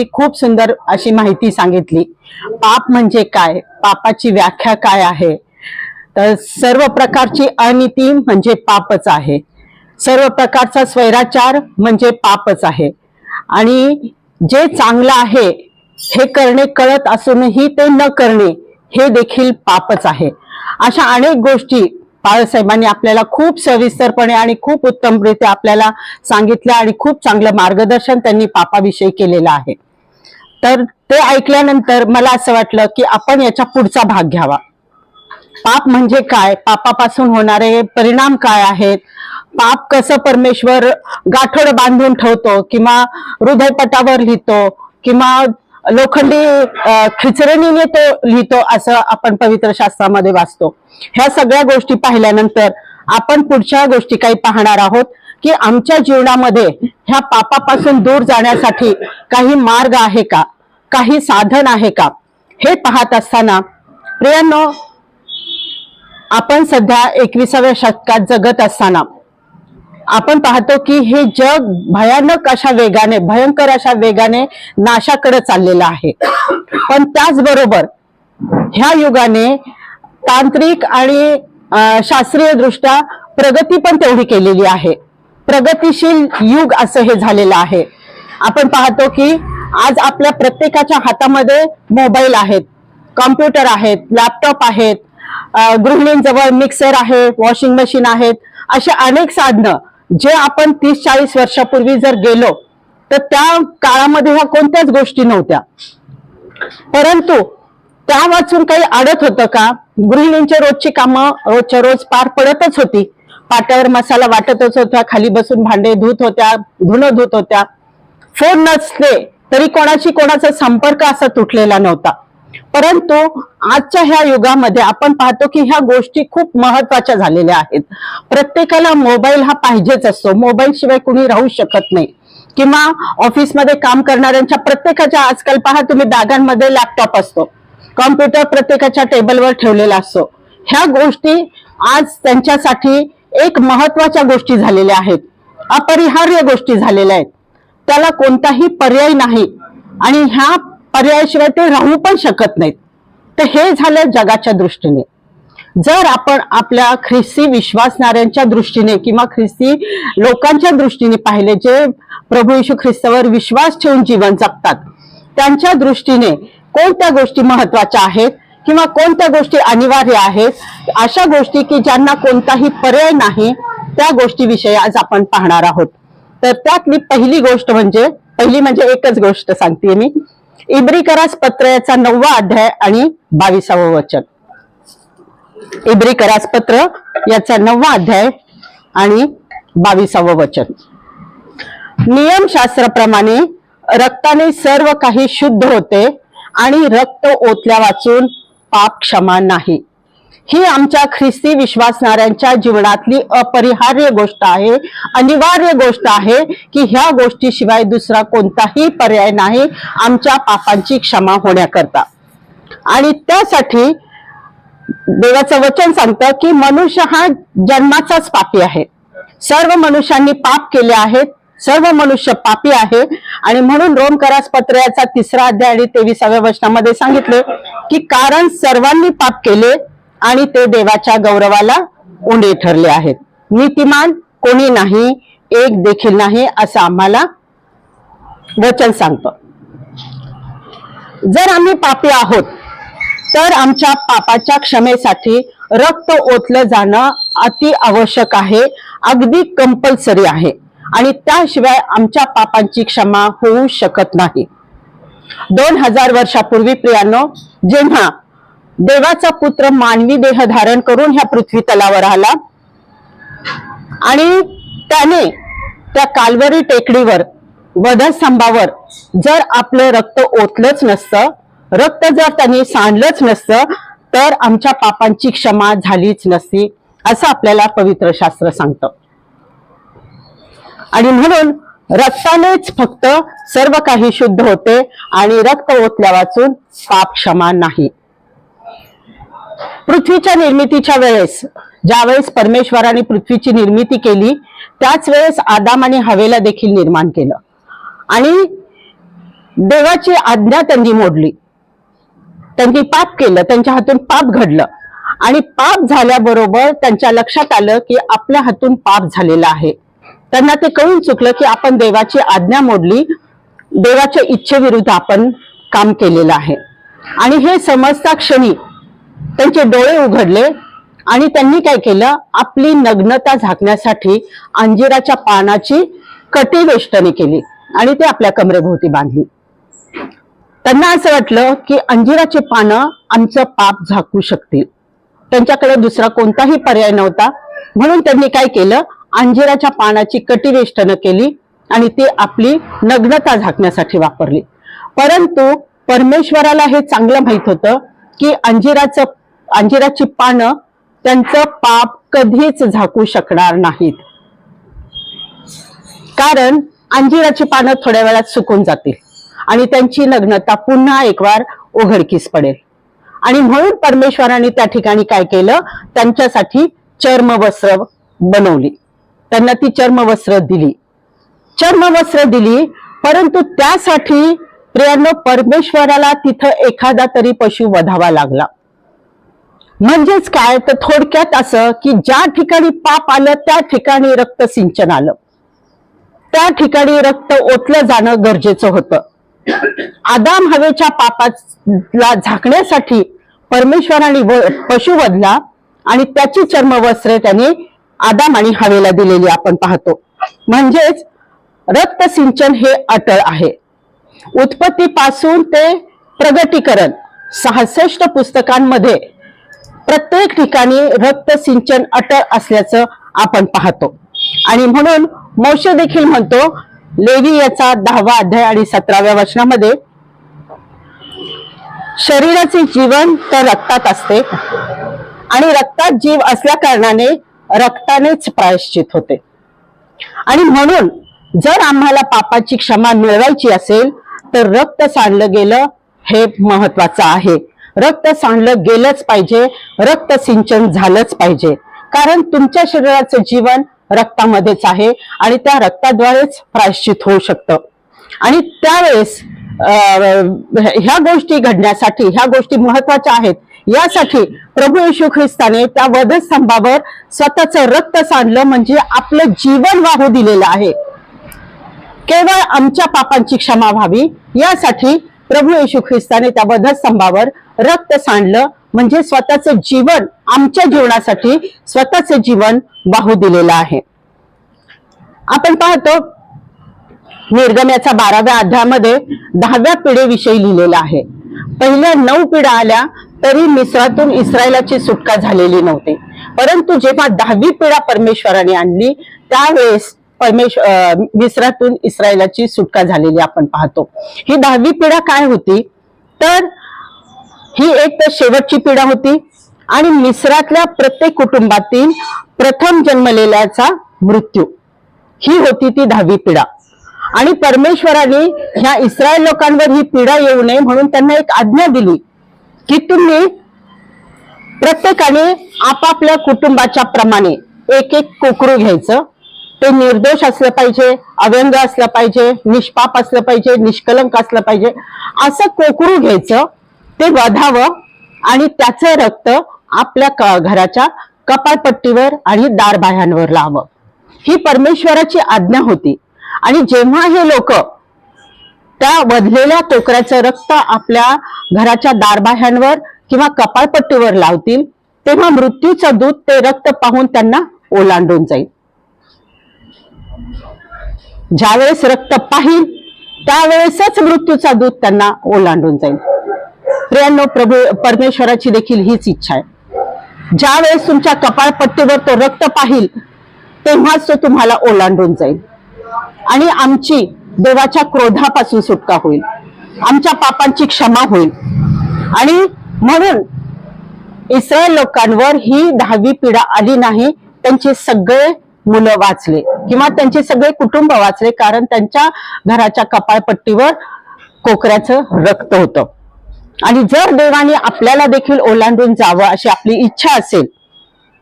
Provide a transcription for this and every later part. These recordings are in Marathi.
की खूप सुंदर अशी माहिती सांगितली. पाप म्हणजे काय? पापाची व्याख्या काय आहे? तर सर्व प्रकारची अनिती म्हणजे पापच आहे. सर्व प्रकारचा स्वैराचार म्हणजे पापच आहे. आणि जे चांगलं आहे हे करणे कळत असूनही ते न करणे हे देखील पापच आहे. अशा अनेक गोष्टी बाळासाहेबांनी आपल्याला खूप सविस्तरपणे आणि खूप उत्तमरित्या आपल्याला सांगितल्या आणि खूप चांगलं मार्गदर्शन त्यांनी पापाविषयी केलेलं आहे. तर ते ऐकल्यानंतर मला असं वाटलं की आपण याचा पुढचा भाग घ्यावा. पाप म्हणजे काय? पापापासून होणारे परिणाम काय आहेत? पाप कसं परमेश्वर गाठोड बांधून ठेवतो किंवा हृदयपटावर लिहितो किंवा लोखंडी खिचरणीने तो लिहितो असं आपण पवित्र शास्त्रामध्ये वाचतो. ह्या सगळ्या गोष्टी पाहिल्यानंतर आपण पुढच्या गोष्टी काही पाहणार आहोत की आमच्या जीवनामध्ये ह्या पापापासून दूर जाण्यासाठी काही मार्ग आहे का? काही साधन आहे का? हे पाहत असताना प्रियांनो आपण सध्या एकविसाव्या शतकात जगत असताना आपण पाहतो की हे जग भयानक अशा वेगाने भयंकर अशा वेगाने नाशाकडे चाललेलं आहे. पण त्याचबरोबर ह्या युगाने तांत्रिक आणि शास्त्रीय दृष्ट्या प्रगती पण तेवढी केलेली आहे. प्रगतीशील युग असं हे झालेलं आहे. आपण पाहतो की आज आपल्या प्रत्येकाच्या हातामध्ये मोबाईल आहेत कॉम्प्युटर आहेत लॅपटॉप आहेत गृहिणींजवळ मिक्सर आहे वॉशिंग मशीन आहेत अशा अनेक साधनं जे आपण तीस चाळीस वर्षापूर्वी जर गेलो तर त्या काळामध्ये ह्या कोणत्याच गोष्टी नव्हत्या. परंतु त्या वाचून काही अडत होतं का? गृहिणींच्या रोजची कामं रोजच्या रोज पार पडतच होती. पाट्यावर मसाला वाटतच होत्या खाली बसून भांडे धुत होत्या धुणं धुत होत्या. फोन नसले तरी कोणाशी कोणाचा संपर्क असा तुटलेला नव्हता. परंतु आजच्या ह्या युगामध्ये आपण पाहतो की ह्या गोष्टी खूप महत्त्वाच्या झालेल्या आहेत. प्रत्येकाला मोबाईल हा पाहिजेच असतो. मोबाईल शिवाय कुणी राहू शकत नाही. किंवा ऑफिसमध्ये काम करणाऱ्यांच्या प्रत्येकाच्या आजकाल पहा तुम्ही बॅगांमध्ये लॅपटॉप असतो. कॉम्प्युटर प्रत्येकाच्या टेबलवर ठेवलेला असतो. ह्या गोष्टी आज त्यांच्यासाठी एक महत्त्वाच्या गोष्टी झालेल्या आहेत. अपरिहार्य गोष्टी झालेल्या आहेत. त्याला कोणताही पर्याय नाही. आणि ह्या पर्यायाशिवाय ते राहू पण शकत नाहीत. तर हे झालं जगाच्या दृष्टीने. जर आपण आपल्या ख्रिस्ती विश्वासणाऱ्यांच्या दृष्टीने किंवा ख्रिस्ती लोकांच्या दृष्टीने पाहिले जे प्रभू येशू ख्रिस्तावर विश्वास ठेवून जीवन जगतात त्यांच्या दृष्टीने कोणत्या गोष्टी महत्त्वाच्या आहेत किंवा कोणत्या गोष्टी अनिवार्य आहेत अशा गोष्टी की ज्यांना कोणताही पर्याय नाही त्या गोष्टीविषयी आज आपण पाहणार आहोत. तर त्यातली पहिली गोष्ट म्हणजे पहिली म्हणजे एकच गोष्ट सांगते मी. इब्रिकरास पत्र याचा नववा अध्याय आणि बावीसावं वचन. इब्रिकरास पत्र याचा नववा अध्याय आणि बावीसावं वचन. नियमशास्त्राप्रमाणे रक्ताने सर्व काही शुद्ध होते आणि रक्त ओतल्या वाचून पाप क्षमा नाही. ही आमच्या ख्रिस्ती विश्वासणाऱ्यांच्या जीवनातली अपरिहार्य गोष्ट आहे अनिवार्य गोष्ट आहे की ह्या गोष्टीशिवाय दुसरा कोणताही पर्याय नाही आमच्या पापांची क्षमा होण्याकरता. आणि त्यासाठी देवाचं वचन सांगतं की मनुष्य हा जन्माचाच पापी आहे. सर्व मनुष्यांनी पाप केले आहेत सर्व मनुष्य पापी आहे. आणि म्हणून रोमकरास पत्र याचा तिसरा अध्याय आणि तेविसाव्या वचनामध्ये सांगितले की कारण सर्वांनी पाप केले आणि ते देवाच्या गौरवाला उंडे ठरले आहेत. नीतिमान कोणी नाही एक देखील नाही असं आम्हाला वचन सांगतं. जर आम्ही पापी आहोत तर आमच्या पापाच्या क्षमेसाठी रक्त ओतलं जाणं अति आवश्यक आहे अगदी कंपल्सरी आहे. आणि त्याशिवाय आमच्या पापांची क्षमा होऊ शकत नाही. दोन हजार वर्षापूर्वी प्रियानो जेव्हा देवाचा पुत्र मानवी देह धारण करून ह्या पृथ्वी तलावर आला. आणि त्याने त्या कालवरी टेकडीवर वधस्तंभावर जर आपलं रक्त ओतलंच नसतं रक्त जर त्यांनी सांडलंच नसतं तर आमच्या पापांची क्षमा झालीच नसती असं आपल्याला पवित्र शास्त्र सांगतं. आणि म्हणून रक्तानेच फक्त सर्व काही शुद्ध होते आणि रक्त ओतल्या वाचून पाप क्षमा नाही. पृथ्वीच्या निर्मितीच्या वेळेस ज्यावेळेस परमेश्वराने पृथ्वीची निर्मिती केली त्याच वेळेस आदाम आणि हवेला देखील निर्माण केलं. आणि देवाची आज्ञा त्यांनी मोडली. त्यांनी पाप केलं त्यांच्या हातून पाप घडलं. आणि पाप झाल्याबरोबर त्यांच्या लक्षात आलं की आपल्या हातून पाप झालेलं आहे. त्यांना ते कळून चुकलं की आपण देवाची आज्ञा मोडली देवाच्या इच्छेविरुद्ध आपण काम केलेलं आहे. आणि हे समजता क्षणी त्यांचे डोळे उघडले आणि त्यांनी काय केलं? आपली नग्नता झाकण्यासाठी अंजिराच्या पानाची कटिवेष्टने केली आणि ते आपल्या कमरेभोवती बांधली. त्यांना असं वाटलं की अंजिराची पानं आमचं पाप झाकू शकतील. त्यांच्याकडे दुसरा कोणताही पर्याय नव्हता. म्हणून त्यांनी काय केलं? अंजिराच्या पानाची कटिवेष्टनं केली आणि ती आपली नग्नता झाकण्यासाठी वापरली. परंतु परमेश्वराला हे चांगलं माहीत होतं की अंजिराचं अंजिराची पानं त्यांचं पाप कधीच झाकू शकणार नाहीत. कारण अंजिराची पानं थोड्या वेळात सुकून जातील आणि त्यांची नग्नता पुन्हा एक वार उघडकीस पडेल. आणि म्हणून परमेश्वराने त्या ठिकाणी काय केलं? त्यांच्यासाठी चर्मवस्त्र बनवली. त्यांना ती चर्मवस्त्र दिली. चर्मवस्त्र दिली परंतु त्यासाठी प्रियांनो परमेश्वराला तिथं एखादा तरी पशु वधावा लागला. म्हणजेच काय? तर थोडक्यात असं की ज्या ठिकाणी पाप आलं त्या ठिकाणी रक्त सिंचन आलं. त्या ठिकाणी रक्त ओतलं जाणं गरजेचं होतं. आदाम हवेच्या पापाला झाकण्यासाठी परमेश्वराने व- पशु वधला आणि त्याची चर्मवस्त्रे त्याने आदाम आणि हवेला दिलेली आपण पाहतो. म्हणजेच रक्त सिंचन हे अटळ आहे. उत्पत्तीपासून ते प्रगटीकरण सहासष्ट पुस्तकांमध्ये प्रत्येक ठिकाणी रक्त सिंचन अटळ असल्याचं आपण पाहतो. आणि म्हणून मौश देखील म्हणतो लेवी याचा दहावा अध्याय आणि सतराव्या वचनामध्ये शरीराचे जीवन तर रक्तात असते आणि रक्तात जीव असल्या कारणाने रक्तानेच प्रायश्चित होते. आणि म्हणून जर आम्हाला पापाची क्षमा मिळवायची असेल तर रक्त सांडलं गेलं हे महत्वाचं आहे. रक्त सांडलं गेलंच पाहिजे रक्त सिंचन झालंच पाहिजे. कारण तुमच्या शरीराचं जीवन रक्तामध्येच आहे आणि त्या रक्ताद्वारेच प्रायश्चित होऊ शकतं. आणि त्यावेळेस ह्या गोष्टी घडण्यासाठी ह्या गोष्टी महत्त्वाच्या आहेत. यासाठी प्रभू येशू ख्रिस्ताने त्या वधस्तंभावर स्वतःचं रक्त सांडलं म्हणजे आपलं जीवन वाहू दिलेलं आहे. केवळ आमच्या पापांची क्षमा व्हावी. यासाठी प्रभू येशू ख्रिस्ताने त्या वधस्तंभावर रक्त सांडलं. म्हणजे स्वतःचं जीवन आमच्या जीवनासाठी स्वतःचं जीवन वाहू दिलेलं आहे. आपण पाहतो निर्गम्याच्या बाराव्या अध्यायामध्ये दहाव्या पिढीविषयी लिहिलेलं आहे. पहिल्या नऊ पिढ्या आल्या तरी मिस्रातून इस्रायलाची सुटका झालेली नव्हती. परंतु जेव्हा दहावी पिढा परमेश्वराने आणली त्यावेळेस परमेश्वर मिस्रातून इस्रायलाची सुटका झालेली आपण पाहतो. ही दहावी पिढा काय होती? तर ही एक तर शेवटची पिढा होती आणि मिस्रातल्या प्रत्येक कुटुंबातील प्रथम जन्मलेल्याचा मृत्यू. ही होती ती दहावी पिढा आणि परमेश्वराने ह्या इस्रायल लोकांवर ही पिढा येऊ नये म्हणून त्यांना एक आज्ञा दिली की तुम्ही प्रत्येकाने आपापल्या कुटुंबाच्या प्रमाणे एक एक कोकरू घ्यायचं. ते निर्दोष असलं पाहिजे अव्यंग असलं पाहिजे निष्पाप असलं पाहिजे निष्कलंक असलं पाहिजे असं कोकरू घ्यायचं ते वधावं आणि त्याचं रक्त आपल्या घराच्या कपाळपट्टीवर आणि दारबाह्यांवर लावं ही परमेश्वराची आज्ञा होती. आणि जेव्हा हे लोक त्या वधलेल्या कोकऱ्याचं रक्त आपल्या घराच्या दारबाह्यांवर किंवा कपाळपट्टीवर लावतील तेव्हा मृत्यूचं दूध ते रक्त पाहून त्यांना ओलांडून जाईल. ज्यावेळेस रक्त पाहिल त्यावेळेसच मृत्यूचा दूत त्यांना ओलांडून जाईल. प्रियांनो प्रभू परमेश्वराची देखील हीच इच्छा आहे. ज्यावेळेस तुमच्या कपाळपट्टीवर तो रक्त पाहिल तेव्हाच तो तुम्हाला ओलांडून जाईल. आणि आमची देवाच्या क्रोधापासून सुटका होईल. आमच्या पापांची क्षमा होईल. आणि म्हणून इस्रायल लोकांवर ही दहावी पिढा आली नाही त्यांचे सगळे मुलं वाचले किंवा त्यांचे सगळे कुटुंब वाचले कारण त्यांच्या घराच्या कपाळपट्टीवर कोकऱ्याचं रक्त होतं. आणि जर देवाने आपल्याला देखील ओलांडून जावं अशी आपली इच्छा असेल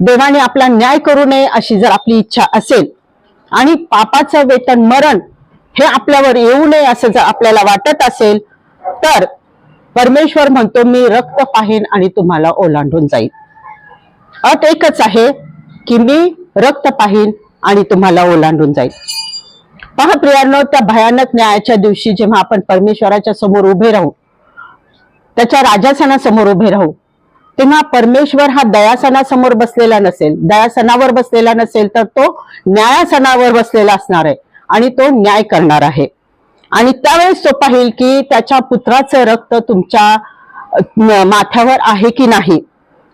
देवाने आपला न्याय करू नये अशी जर आपली इच्छा असेल आणि पापाचं वेतन मरण हे आपल्यावर येऊ नये असं जर आपल्याला वाटत असेल तर परमेश्वर म्हणतो मी रक्त पाहीन आणि तुम्हाला ओलांडून जाईल अट एकच आहे की मी रक्त पाहीन आणि तुम्हाला ओलांडून जाईल. पहा प्रियांनो त्या भयानक न्यायाच्या दिवशी जेव्हा आपण परमेश्वराच्या समोर उभे राहू त्याच्या राजासनासमोर उभे राहू तेव्हा परमेश्वर हा दयासनासमोर बसलेला नसेल. दयासनावर बसलेला नसेल तर तो न्यायासनावर बसलेला असणार आहे आणि तो न्याय करणार आहे. आणि त्यावेळेस तो पाहिल की त्याच्या पुत्राचं रक्त तुमच्या माथ्यावर आहे की नाही?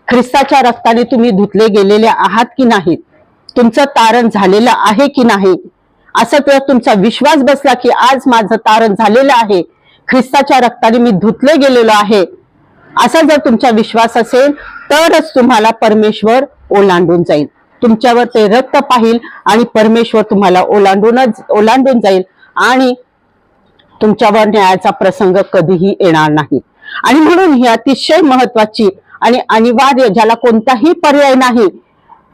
ख्रिस्ताच्या रक्ताने तुम्ही धुतले गेलेले आहात की नाहीत तुमचं तारण झालेलं आहे की नाही? असं तर तुमचा विश्वास बसला की आज माझं तारण झालेलं आहे. ख्रिस्ताच्या रक्ताने मी धुतले गेलेलो आहे. असा जर तुमचा विश्वास असेल तरच तुम्हाला परमेश्वर ओलांडून जाईल. तुमच्यावर ते रक्त पाहिल आणि परमेश्वर तुम्हाला ओलांडूनच ओलांडून जाईल. आणि तुमच्यावर न्यायाचा प्रसंग कधीही येणार नाही. आणि म्हणून ही अतिशय महत्वाची आणि अनिवार्य ज्याला कोणताही पर्याय नाही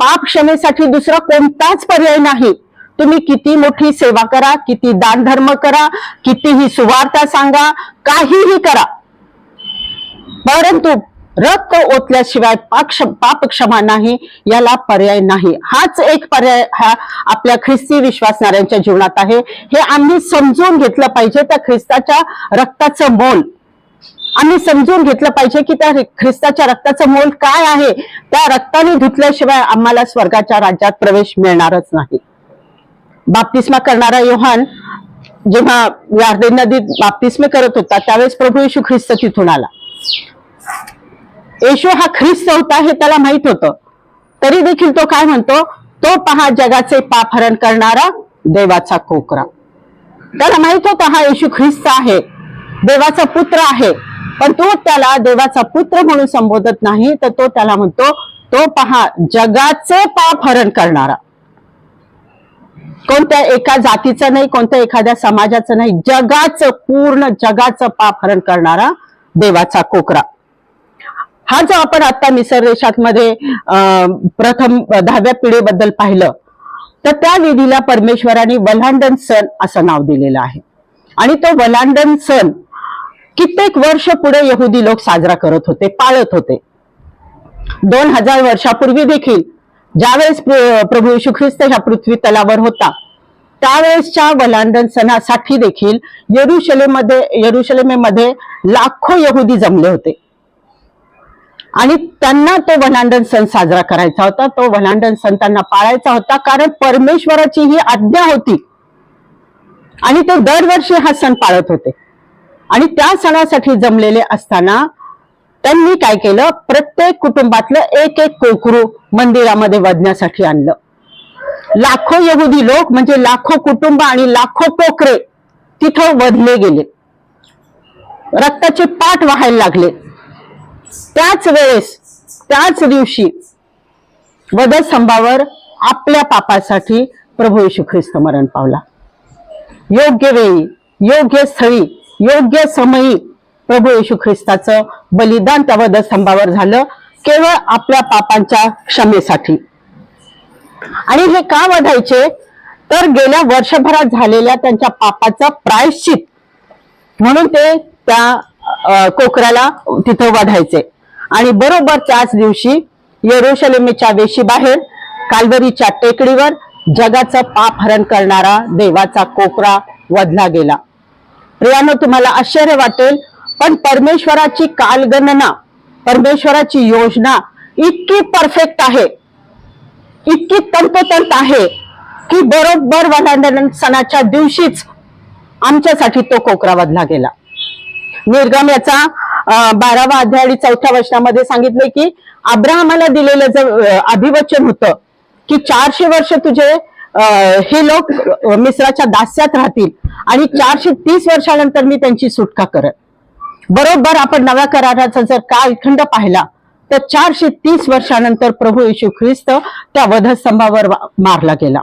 पाप क्षमेसाठी दुसरा कोणताच पर्याय नाही. तुम्ही किती मोठी सेवा करा किती दान धर्म करा कितीही सुवार्ता सांगा काहीही करा. परंतु रक्त ओतल्याशिवाय पाप क्षमा नाही याला पर्याय नाही. हाच एक पर्याय हा आपल्या ख्रिस्ती विश्वासणाऱ्यांच्या जीवनात आहे. हे आम्ही समजून घेतलं पाहिजे त्या ख्रिस्ताच्या रक्ताचं मोल. आम्ही समजून घेतलं पाहिजे की त्या ख्रिस्ताच्या रक्ताचं मोल काय आहे? त्या रक्ताने धुतल्याशिवाय आम्हाला स्वर्गाच्या राज्यात प्रवेश मिळणारच नाही. बाप्तिस्मा करणारा योहान जेव्हा यार्देन नदीत बाप्तिस्मे करत होता त्यावेळेस प्रभू येशू ख्रिस्त तिथून आला. येशू हा ख्रिस्त होता हे त्याला माहीत होतं. तरी देखील तो काय म्हणतो? तो पहा जगाचे पापहरण करणारा देवाचा कोकरा. त्याला माहीत होता हा येशू ख्रिस्त आहे. देवाचा पुत्र आहे. पण तो त्याला देवाचा पुत्र म्हणून संबोधत नाही तर तो त्याला म्हणतो तो पहा जगाचे पाप हरण करणारा. कोणत्या एका जातीचं नाही कोणत्या एखाद्या समाजाचं नाही जगाचं पूर्ण जगाचं पाप हरण करणारा देवाचा कोकरा. हा जो आपण आता निसर्गमध्ये अं, प्रथम दहाव्या पिढीबद्दल पाहिलं तर त्या विधीला परमेश्वराने वलांडन सण असं नाव दिलेलं आहे. आणि तो वलांडन सण कित्येक वर्ष पुढे यहुदी लोक साजरा करत होते पाळत होते. दोन हजार वर्षापूर्वी देखील ज्यावेळेस प्रभू यशू ख्रिस्त ह्या पृथ्वी तलावर होता त्यावेळेसच्या वलांडन सणासाठी देखील येरुशलेमध्ये येरुशलेमेमध्ये लाखो यहुदी जमले होते. आणि त्यांना तो वलांडन सण साजरा करायचा होता तो वलांडन सण त्यांना पाळायचा होता कारण परमेश्वराची ही आज्ञा होती. आणि ते दरवर्षी हा सण पाळत होते. आणि त्या सणासाठी जमलेले असताना त्यांनी काय केलं? प्रत्येक कुटुंबातलं एक एक कोकरू मंदिरामध्ये वधण्यासाठी आणलं. लाखो यहुदी लोक म्हणजे लाखो कुटुंब आणि लाखो कोकरे तिथं वधले गेले. रक्ताचे पाठ व्हायला लागले. त्याच वेळेस त्याच दिवशी वधस्तंभावर आपल्या पापासाठी प्रभू येशू ख्रिस्त मरण पावला. योग्य वेळी योग्य स्थळी योग्य समयी प्रभू येशू ख्रिस्ताचं बलिदान त्या वधस्तंभावर झालं केवळ आपल्या पापांच्या क्षमेसाठी. आणि हे का वधायचे? तर गेल्या वर्षभरात झालेल्या त्यांच्या पापाचा प्रायश्चित म्हणून ते त्या कोकऱ्याला तिथं वधायचे. आणि बरोबर त्याच दिवशी येरुशलेमेच्या वेशीबाहेर कालवरीच्या टेकडीवर जगाचं पाप हरण करणारा देवाचा कोकरा वधला गेला. प्रियानो तुम्हाला आश्चर्य वाटेल पण परमेश्वराची कालगणना परमेश्वराची योजना इतकी परफेक्ट आहे इतकी तंतोतंत आहे की बरोबर वलांडन सणाच्या दिवशीच आमच्यासाठी तो कोकरावधला गेला. निर्गम याचा अं, बारावा अध्याय आणि चौथ्या वर्षामध्ये सांगितले की अब्राहमाला दिलेलं जे अभिवचन होतं की चारशे वर्ष तुझे हे लोक मिश्राच्या दास्यात राहतील. आणि चारशे तीस वर्षानंतर मी त्यांची सुटका करेन. बरोबर आपण नव्या कराराचा जर कालखंड पाहिला तर चारशे तीस वर्षानंतर प्रभू येशू ख्रिस्त त्या वधस्तंभावर मारला गेला.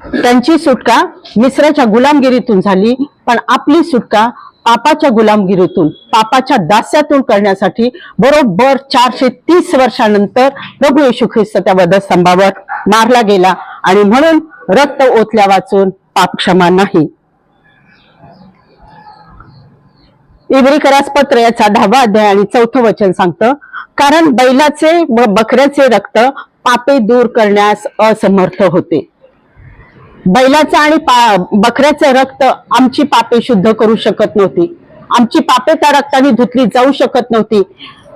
त्यांची सुटका मिश्राच्या गुलामगिरीतून झाली पण आपली सुटका पापाच्या गुलामगिरीतून पापाच्या दास्यातून करण्यासाठी बरोबर चारशे तीस वर्षानंतर प्रभू येशू ख्रिस्त त्या वधस्तंभावर मारला गेला आणि म्हणून रक्त ओतल्या वाचून पाप क्षमा नाही. इब्रिकरास पत्र याचा दहावा अध्याय आणि चौथं वचन सांगतं कारण बैलाचे व बकऱ्याचे रक्त पापे दूर करण्यास असमर्थ होते. बैलाचं आणि पा बकऱ्याचं रक्त आमची पापे शुद्ध करू शकत नव्हती. आमची पापे त्या रक्ताने धुतली जाऊ शकत नव्हती.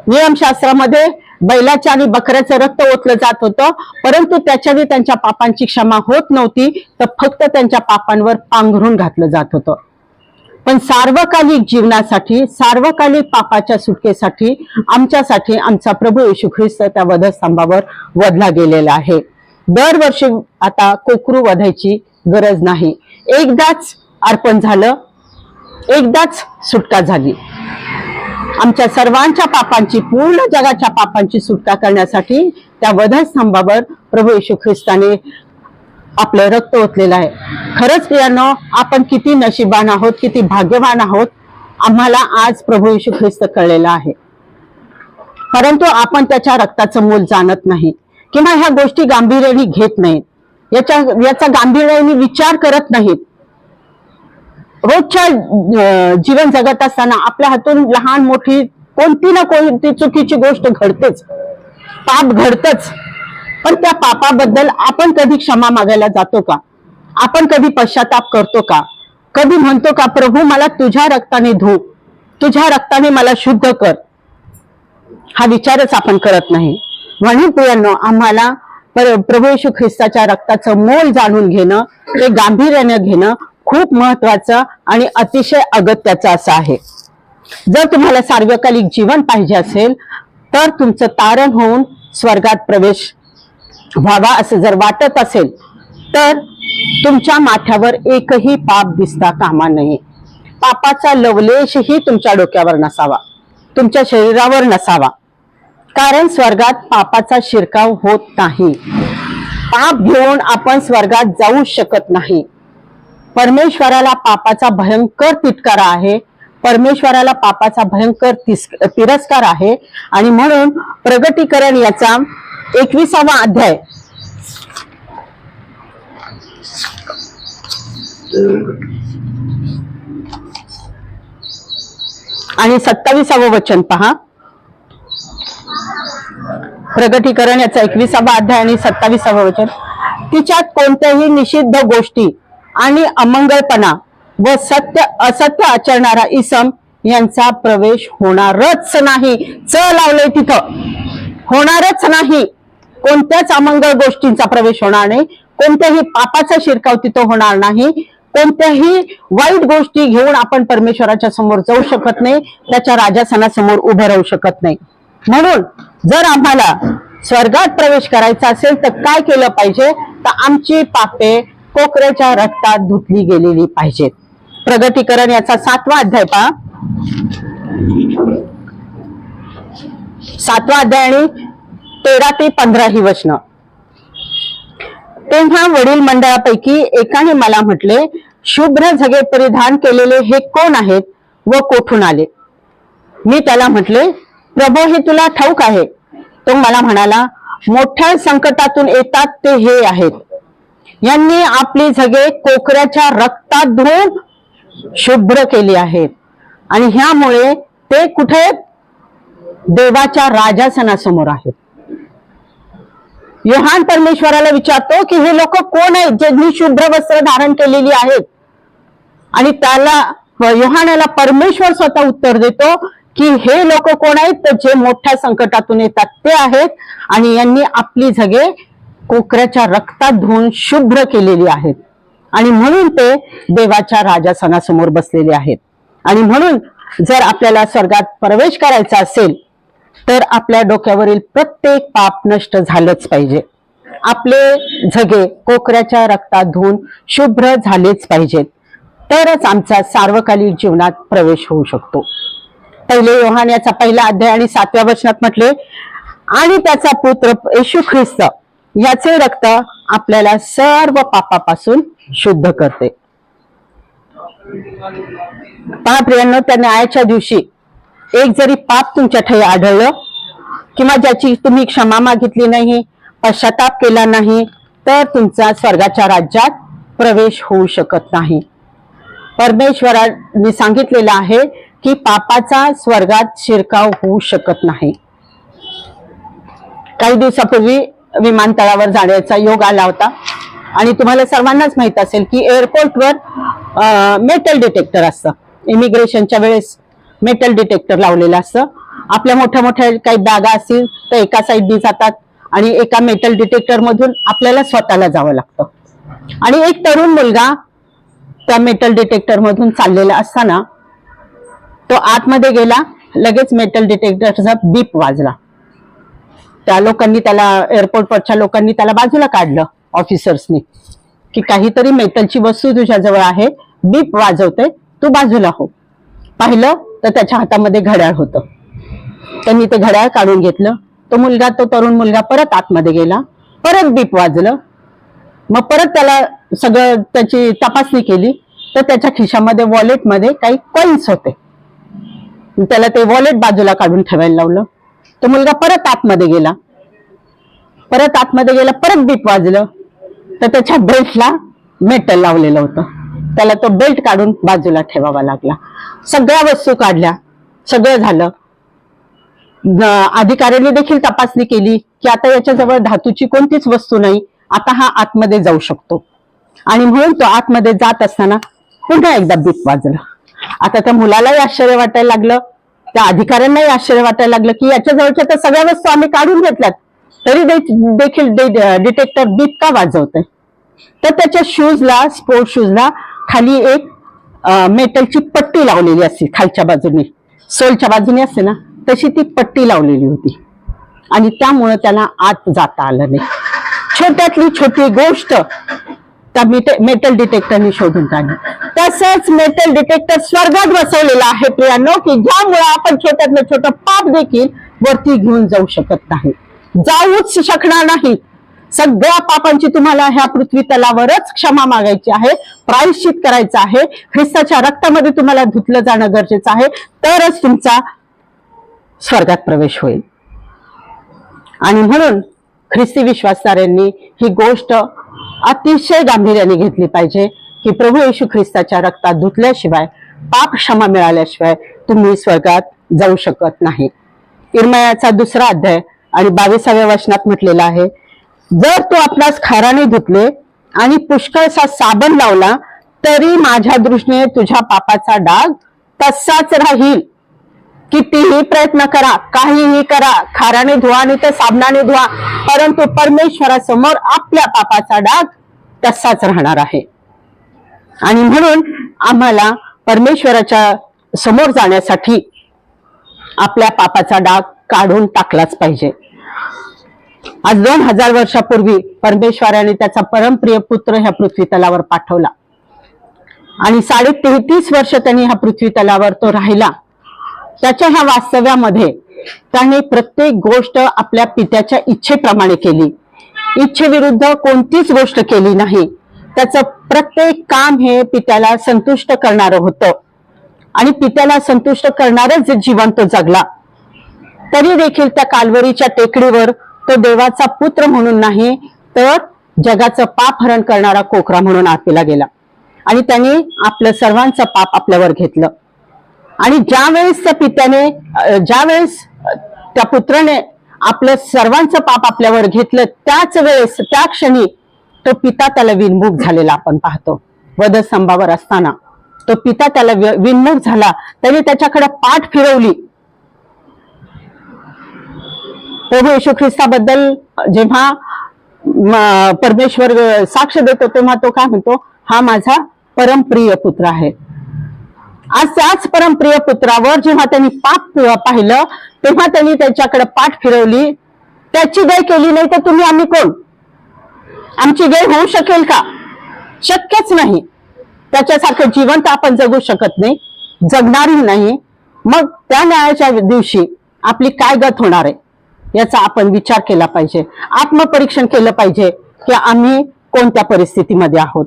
नियमशास्त्रामध्ये बैलाच्या आणि बकऱ्याचं रक्त ओतलं जात होतं परंतु त्याच्याने त्यांच्या पापांची क्षमा होत नव्हती तर फक्त त्यांच्या पापांवर पांघरून घातलं जात होतं. पण सार्वकालिक जीवनासाठी सार्वकालिक पापाच्या सुटकेसाठी आमच्यासाठी आमचा प्रभू येशू ख्रिस्त त्या वधस्तंभावर वधला गेलेला आहे. दरवर्षी आता कोकरू वधायची गरज नाही. एकदाच अर्पण झालं एकदाच सुटका झाली. आमच्या सर्वांच्या पापांची पूर्ण जगाच्या पापांची सुटका करण्यासाठी त्या वधस्तंभावर प्रभू येशू ख्रिस्ताने आपलं रक्त ओतलेलं आहे. खरंच प्रियानो आपण किती नशिबान आहोत किती भाग्यवान आहोत आम्हाला आज प्रभू येशू ख्रिस्त कळलेला आहे. परंतु आपण त्याच्या रक्ताचं मूल जाणत नाही. किंवा ह्या गोष्टी गांभीर्याने घेत नाहीत. याच्या याचा गांभीर्याने विचार करत नाहीत. रोजच्या जीवन जगत असताना आपल्या हातून लहान मोठी कोणती ना कोणती चुकीची गोष्ट घडतेच. पाप घडतच. पण त्या पापाबद्दल आपण कधी क्षमा मागायला जातो का? आपण कधी पश्चाताप करतो का? कधी म्हणतो का प्रभू मला तुझ्या रक्ताने धू. तुझ्या रक्ताने मला शुद्ध कर. हा विचारच आपण करत नाही. म्हणून प्रियांनो आम्हाला पर- प्रभू येशू ख्रिस्ताच्या रक्ताचं मोल जाणून घेणं ते गांभीर्यानं घेणं खूप महत्वाचं आणि अतिशय अगत्याचं असं आहे. जर तुम्हाला सार्वकालिक जीवन पाहिजे असेल तर तुमचं तारण होऊन स्वर्गात प्रवेश व्हावा असं जर वाटत असेल तर तुमच्या माथ्यावर एकही पाप दिसता कामा नये. पापाचा लवलेशही तुमच्या डोक्यावर नसावा. तुमच्या शरीरावर नसावा. कारण स्वर्गात पापाचा शिरकाव होत नाही. पाप घेऊन आपण स्वर्गात जाऊ शकत नाही. परमेश्वराला पापाचा भयंकर तिटकारा आहे. परमेश्वराला पापाचा भयंकर तिरस्कार आहे. आणि म्हणून प्रगतीकरण याचा एकविसावा अध्याय. आणि सत्तावीसावं वचन पहा. प्रगतीकरण याचा एकविसावा अध्याय आणि सत्तावीसावं वचन. तिच्यात कोणत्याही निषिद्ध गोष्टी आणि अमंगळपणा व सत्य असत्य आचरणारा इसम यांचा प्रवेश होणारच नाही. च लावलंय तिथं. होणारच नाही. कोणत्याच अमंगळ गोष्टींचा प्रवेश होणार नाही. कोणत्याही पापाचा शिरकाव तिथं होणार नाही. कोणत्याही वाईट गोष्टी घेऊन आपण परमेश्वराच्या समोर जाऊ शकत नाही. त्याच्या राजासनासमोर उभं राहू शकत नाही. म्हणून जर आम्हाला स्वर्गात प्रवेश करायचा असेल तर काय केलं पाहिजे? तर आमची पापे कोकऱ्याच्या रक्तात धुतली गेलेली पाहिजेत. प्रगतीकरण याचा सातवा अध्याय पहा. सातवा अध्याय आणि तेरा ते पंधरा ही वचन. तेव्हा वडील मंडळापैकी एकाने मला म्हटले शुभ्र झगे परिधान केलेले हे कोण आहेत व कोठून आले? मी त्याला म्हटले प्रभो हे तुला ठाऊक आहे. तो मला म्हणाला मोठ्या संकटातून येतात ते हे आहेत. यांनी आपली झगे कोकऱ्याच्या रक्तात धुवून शुभ्र केली आहेत आणि ह्यामुळे ते कुठे? देवाच्या राजासनासमोर आहेत. योहान परमेश्वराला विचारतो की हे लोक कोण आहेत ज्यांनी शुभ्र वस्त्र धारण केलेली आहेत? आणि त्याला योहानाला परमेश्वर स्वतः उत्तर देतो की हे लोक कोण आहेत? तर जे मोठ्या संकटातून येतात ते आहेत. आणि यांनी आपली झगे कोकऱ्याच्या रक्तात धुवून शुभ्र केलेली आहेत. आणि म्हणून ते देवाच्या राजासनासमोर बसलेले आहेत. आणि म्हणून जर आपल्याला स्वर्गात प्रवेश करायचा असेल तर आपल्या डोक्यावरील प्रत्येक पाप नष्ट झालंच पाहिजे. आपले झगे कोकऱ्याच्या रक्तात धुवून शुभ्र झालेच पाहिजेत. तरच आमचा सार्वकालिक जीवनात प्रवेश होऊ शकतो. पहिले योहान याचा पहिला अध्याय आणि सातव्या वचनात म्हटले आणि त्याचा पुत्र येशू ख्रिस्त याचे रक्त आपल्याला सर्व पापापासून शुद्ध करते. पहा प्रियांनो त्या न्यायाच्या दिवशी एक जरी पाप तुमच्या ठाई आढळलं किंवा ज्याची तुम्ही क्षमा मागितली नाही पश्चाताप केला नाही तर तुमचा स्वर्गाच्या राज्यात प्रवेश होऊ शकत नाही. परमेश्वरांनी सांगितलेलं आहे की पापाचा स्वर्गात शिरकाव होऊ शकत नाही. काही दिवसापूर्वी विमानतळावर जाण्याचा योग आला होता. आणि तुम्हाला सर्वांनाच माहीत असेल की एअरपोर्टवर मेटल डिटेक्टर असतं. इमिग्रेशनच्या वेळेस मेटल डिटेक्टर लावलेलं असतं. आपल्या मोठ्या मोठ्या काही बॅगा असतील तर एका साईडनी जातात आणि एका मेटल डिटेक्टर मधून आपल्याला स्वतःला जावं लागतं. आणि एक तरुण मुलगा त्या मेटल डिटेक्टर मधून चाललेला असताना तो आतमध्ये गेला लगेच मेटल डिटेक्टरचा बीप वाजला. त्या लोकांनी त्याला एअरपोर्टवरच्या लोकांनी त्याला बाजूला काढलं ऑफिसर्सनी की काहीतरी मेटलची वस्तू तुझ्याजवळ आहे बीप वाजवते तू बाजूला हो. पाहिलं तर त्याच्या हातामध्ये घड्याळ होतं. त्यांनी ते घड्याळ काढून घेतलं. तो मुलगा तो तरुण मुलगा परत आतमध्ये गेला परत बीप वाजलं. मग परत त्याला सगळं त्याची तपासणी केली. तर त्याच्या खिशामध्ये वॉलेटमध्ये काही कॉईन्स होते. त्याला ते वॉलेट बाजूला काढून ठेवायला लावलं. तो मुलगा परत आतमध्ये गेला. परत आतमध्ये गेला परत बीप वाजलं. तर त्याच्या बेल्टला मेटल लावलेलं होतं. त्याला तो बेल्ट काढून बाजूला ठेवावा लागला. सगळ्या वस्तू काढल्या. सगळं झालं. अधिकाऱ्यांनी देखील तपासणी केली की आता याच्याजवळ धातूची कोणतीच वस्तू नाही. आता हा आतमध्ये जाऊ शकतो. आणि म्हणून तो आतमध्ये जात असताना पुन्हा एकदा बीप वाजलं. आता त्या मुलालाही आश्चर्य वाटायला लागलं त्या अधिकाऱ्यांनाही आश्चर्य वाटायला लागलं की याच्या जवळच्या तर सगळ्या वस्तू आम्ही काढून घेतल्यात. तरी देखील डिटेक्टर बीप का वाजवतंय? तर त्याच्या शूजला स्पोर्ट शूजला खाली एक मेटलची पट्टी लावलेली असते खालच्या बाजूने. सोलच्या बाजूने असते ना तशी ती पट्टी लावलेली होती. आणि त्यामुळे त्याला आत जाता आलं नाही. छोट्यातली छोटी गोष्ट त्या मेटल डिटेक्टरने शोधून काढली. तसंच मेटल डिटेक्टर स्वर्गात बसवलेला आहे प्रियांनो की ज्यामुळे आपण छोट्यातलं छोटं पाप देखील वरती घेऊन जाऊ शकत नाही. जाऊच शकणार नाही. सगळ्या पापांची तुम्हाला ह्या पृथ्वी तलावरच क्षमा मागायची आहे प्रायश्चित करायचं आहे. ख्रिस्ताच्या रक्तामध्ये तुम्हाला धुतलं जाणं गरजेचं आहे तरच तुमचा स्वर्गात प्रवेश होईल. आणि म्हणून ख्रिस्ती विश्वासणाऱ्यांनी ही गोष्ट अतिशय गांभीर्याने घेतली पाहिजे की प्रभू येशू ख्रिस्ताच्या रक्तात धुतल्याशिवाय पाप क्षमा मिळाल्याशिवाय तुम्ही स्वर्गात जाऊ शकत नाही. इरमयाचा दुसरा अध्याय आणि बावीसाव्या वचनात म्हटलेला आहे जर तो आपणास खाराने धुतले आणि पुष्कळसा साबण लावला तरी माझ्या दृष्टीने तुझ्या पापाचा डाग तसाच राहील. कितीही प्रयत्न करा काहीही करा खाराने धुवा आणि ते साबणाने धुवा परंतु परमेश्वरासमोर आपल्या पापाचा डाग तसाच राहणार आहे. आणि म्हणून आम्हाला परमेश्वराच्या समोर जाण्यासाठी आपल्या पापाचा डाग काढून टाकलाच पाहिजे. आज दोन हजार वर्षापूर्वी परमेश्वराने त्याचा परमप्रिय पुत्र ह्या पृथ्वी तलावर पाठवला. आणि साडे तेहतीस वर्ष त्यांनी ह्या पृथ्वी तलावर तो राहिला. त्याच्या ह्या वास्तव्यामध्ये त्याने प्रत्येक गोष्ट आपल्या पित्याच्या इच्छेप्रमाणे केली. इच्छेविरुद्ध कोणतीच गोष्ट केली नाही. त्याचं प्रत्येक काम हे पित्याला संतुष्ट करणारं होतं. आणि पित्याला संतुष्ट करणारच जीवन तो जगला. तरी देखील त्या कालवरीच्या टेकडीवर तो देवाचा पुत्र म्हणून नाही तर जगाचं पाप हरण करणारा कोकरा म्हणून आरतीला गेला. आणि त्याने आपलं सर्वांचं पाप आपल्यावर घेतलं. आणि ज्या वेळेस त्या पित्याने ज्या वेळेस त्या पुत्राने आपलं सर्वांचं पाप आपल्यावर घेतलं त्याच वेळेस त्या क्षणी तो पिता त्याला विनमुख झालेला आपण पाहतो. वधस्तंभावर असताना तो पिता त्याला विनमुख झाला. त्याने त्याच्याकडे पाठ फिरवली. प्रभू येशू ख्रिस्ताबद्दल जेव्हा परमेश्वर साक्ष देतो तेव्हा तो काय म्हणतो? हा माझा परमप्रिय पुत्र आहे. आज त्याच परमप्रिय पुत्रावर जेव्हा त्यांनी पाप पाहिलं तेव्हा त्यांनी त्याच्याकडे पाठ फिरवली. त्याची गाय केली नाही तर तुम्ही आम्ही कोण? आमची गाय होऊ शकेल का? शक्यच नाही. त्याच्यासारखं जिवंत आपण जगू शकत नाही जगणारही नाही. मग त्या न्यायाच्या दिवशी आपली काय गत होणार आहे? याचा आपण विचार केला पाहिजे. आत्मपरीक्षण केलं पाहिजे की आम्ही कोणत्या परिस्थितीमध्ये आहोत?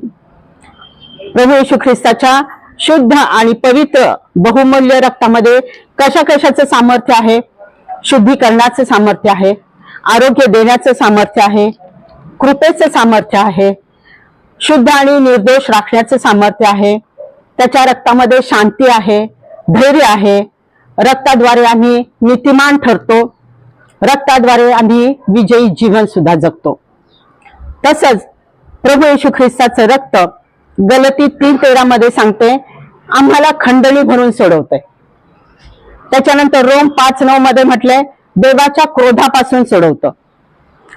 प्रभू येशू ख्रिस्ताच्या शुद्ध आणि पवित्र बहुमूल्य रक्तामध्ये कशा कशाचं सामर्थ्य आहे? शुद्धीकरणाचं सामर्थ्य आहे आरोग्य देण्याचं सामर्थ्य आहे कृपेचं सामर्थ्य आहे शुद्ध आणि निर्दोष राखण्याचं सामर्थ्य आहे त्याच्या रक्तामध्ये शांती आहे धैर्य आहे रक्ताद्वारे आम्ही नीतिमान ठरतो रक्ताद्वारे आम्ही विजयी जीवन सुद्धा जगतो. तसंच प्रभू येशू ख्रिस्ताचं रक्त गलती तीन तेरा मध्ये सांगते आम्हाला खंडणी भरून सोडवतंय त्याच्यानंतर रोम पाच नऊ मध्ये म्हटले देवाच्या क्रोधापासून सोडवतं.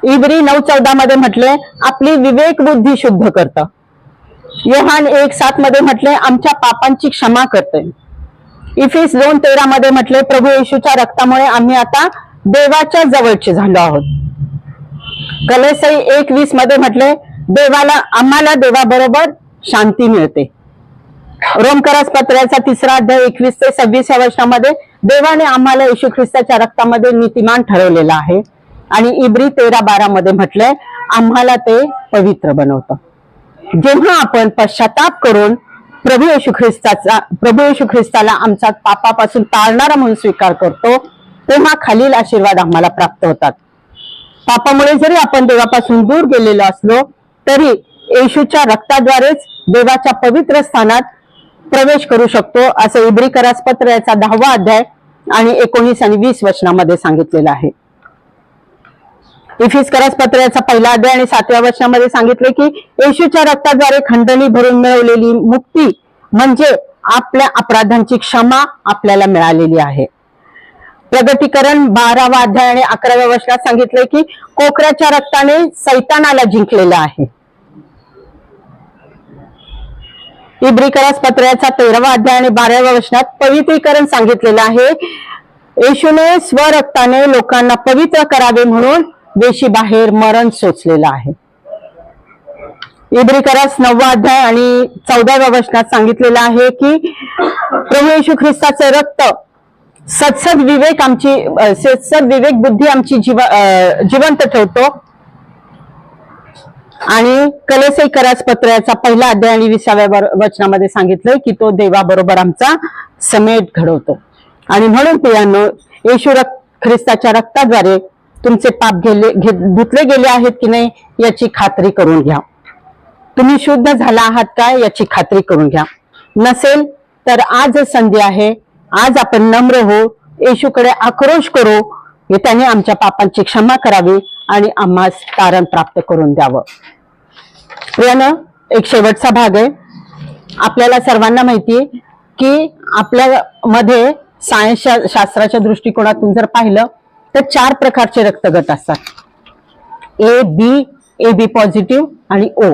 इब्री नऊ चौदा मध्ये म्हटले आपली विवेक बुद्धी शुद्ध करतं. योहान एक सात मध्ये म्हटले आमच्या पापांची क्षमा करते. इफिस दोन तेरा मध्ये म्हटले प्रभू येशूच्या रक्तामुळे आम्ही आता देवाच्या जवळचे झालो आहोत. कलेसई एक वीसमध्ये म्हटले देवाला आम्हाला देवाबरोबर शांती मिळते. रोमकरास पत्राचा तिसरा अध्याय एकवीस ते सव्वीस या वर्षामध्ये देवाने आम्हाला येशू ख्रिस्ताच्या रक्तामध्ये नीतिमान ठरवलेला आहे. आणि इब्री तेरा बारा मध्ये म्हटलंय आम्हाला ते पवित्र बनवतं. जेव्हा आपण पश्चाताप करून प्रभू येशू ख्रिस्ताचा प्रभू येशू ख्रिस्ताला आमचा पापापासून टाळणारा म्हणून स्वीकार करतो तेव्हा खालील आशीर्वाद आम्हाला प्राप्त होतात. पापामुळे जरी आपण देवापासून दूर गेलेलो असलो तरी येशूच्या रक्ताद्वारेच देवाच्या पवित्र स्थानात प्रवेश करू शकतो असं इब्रीकरास पत्र याचा दहावा अध्याय आणि एकोणीस आणि वीस वचनामध्ये सांगितलेलं आहे. इफिस करास पत्र याचा पहिला अध्याय आणि सातव्या वचनामध्ये सांगितले की येशूच्या रक्ताद्वारे खंडणी भरून मिळवलेली मुक्ती म्हणजे आपल्या अपराधांची क्षमा आपल्याला मिळालेली आहे. प्रगतीकरण बारावा अध्याय आणि अकराव्या वर्षात सांगितले की कोकऱ्याच्या रक्ताने सैतानाला जिंकलेलं आहे. इब्रिकरस पत्र्याचा तेरावा अध्याय आणि बाराव्या वचनात पवित्रीकरण सांगितलेलं आहे. येशूने स्वरक्ताने लोकांना पवित्र करावे म्हणून वेशी बाहेर मरण सोचलेलं आहे. इब्रिकरस नववा अध्याय आणि चौदाव्या वचनात सांगितलेलं आहे की प्रभू येशू ख्रिस्ताचं रक्त सत्सद विवेक आमची सत्सद विवेक बुद्धी आमची जीव जिवंत ठेवतो. आणि कलेसई करास पत्राचा पहिला अध्याय आणि विसाव्या वचनामध्ये सांगितलंय की तो देवाबरोबर आमचा समेट घडवतो. आणि म्हणून प्रियांनो येशू रक्त ख्रिस्ताच्या रक्ताद्वारे तुमचे पाप गेले घे- धुतले गेले आहेत की नाही याची खात्री करून घ्या. तुम्ही शुद्ध झाला आहात काय याची खात्री करून घ्या. नसेल तर आज संधी आहे. आज आपण नम्र हो. येशूकडे आक्रोश करू. हे त्याने आमच्या पापांची क्षमा करावी आणि आम्हास तारण प्राप्त करून द्यावं. यानं एक शेवटचा भाग आहे. आपल्याला सर्वांना माहिती आहे की आपल्या मध्ये शा शास्त्राच्या दृष्टिकोनातून जर पाहिलं तर चार प्रकारचे रक्तगट असतात. A B A B positive आणि ओ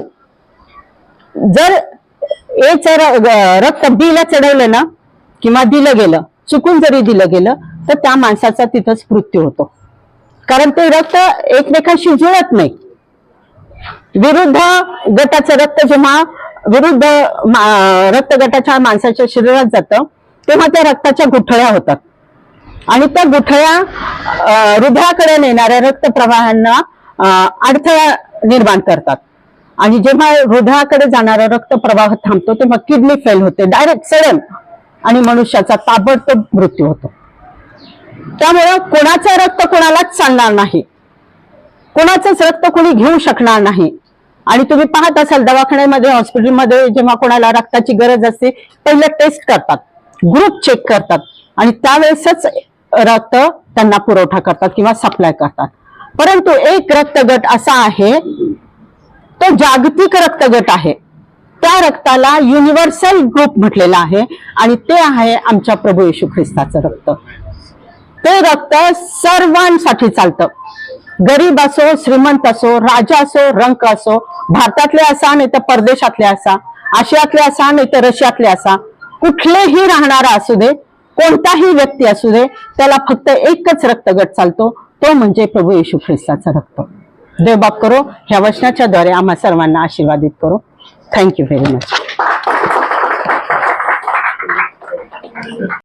जर एच रक्त बीला चढवलं ना किंवा दिलं गेलं चुकून जरी दिलं गेलं तर त्या माणसाचा तिथंच मृत्यू होतो. कारण ते रक्त एकमेकांशी जुळत नाही. विरुद्ध गटाचं रक्त जेव्हा विरुद्ध रक्त गटाच्या माणसाच्या शरीरात जातं तेव्हा त्या रक्ताच्या गुठळ्या होतात. आणि त्या गुठळ्या हृदयाकडे नेणाऱ्या रक्तप्रवाहांना अं, अडथळा निर्माण करतात. आणि जेव्हा हृदयाकडे जाणारा रक्त प्रवाह थांबतो तेव्हा किडनी फेल होते डायरेक्ट सडन. आणि मनुष्याचा ताबडतोब मृत्यू होतो. त्यामुळं कोणाचं रक्त कोणालाच चालणार नाही. कोणाचंच रक्त कोणी घेऊ शकणार नाही. आणि तुम्ही पाहत असाल दवाखान्यामध्ये हॉस्पिटलमध्ये जेव्हा कोणाला रक्ताची गरज असते पहिलं टेस्ट करतात. ग्रुप चेक करतात. आणि त्यावेळेसच रक्त त्यांना पुरवठा करतात किंवा सप्लाय करतात. परंतु एक रक्तगट असा आहे तो जागतिक रक्तगट आहे. त्या रक्ताला युनिव्हर्सल ग्रुप म्हटलेला आहे आणि ते आहे आमच्या प्रभू येशू ख्रिस्ताचं रक्त. ते रक्त सर्वांसाठी चालतं. गरीब असो श्रीमंत असो राजा असो रंक असो भारतातले असा नाही तर परदेशातले असा आशियातले असा नाही तर रशियातले असा कुठलेही राहणारा असू दे कोणताही व्यक्ती असू दे त्याला फक्त एकच रक्तगट चालतो तो म्हणजे प्रभू येशू ख्रिस्ताचा रक्त. देवबाप करो ह्या वचनाच्या द्वारे आम्हा सर्वांना आशीर्वादित करो. Thank you very much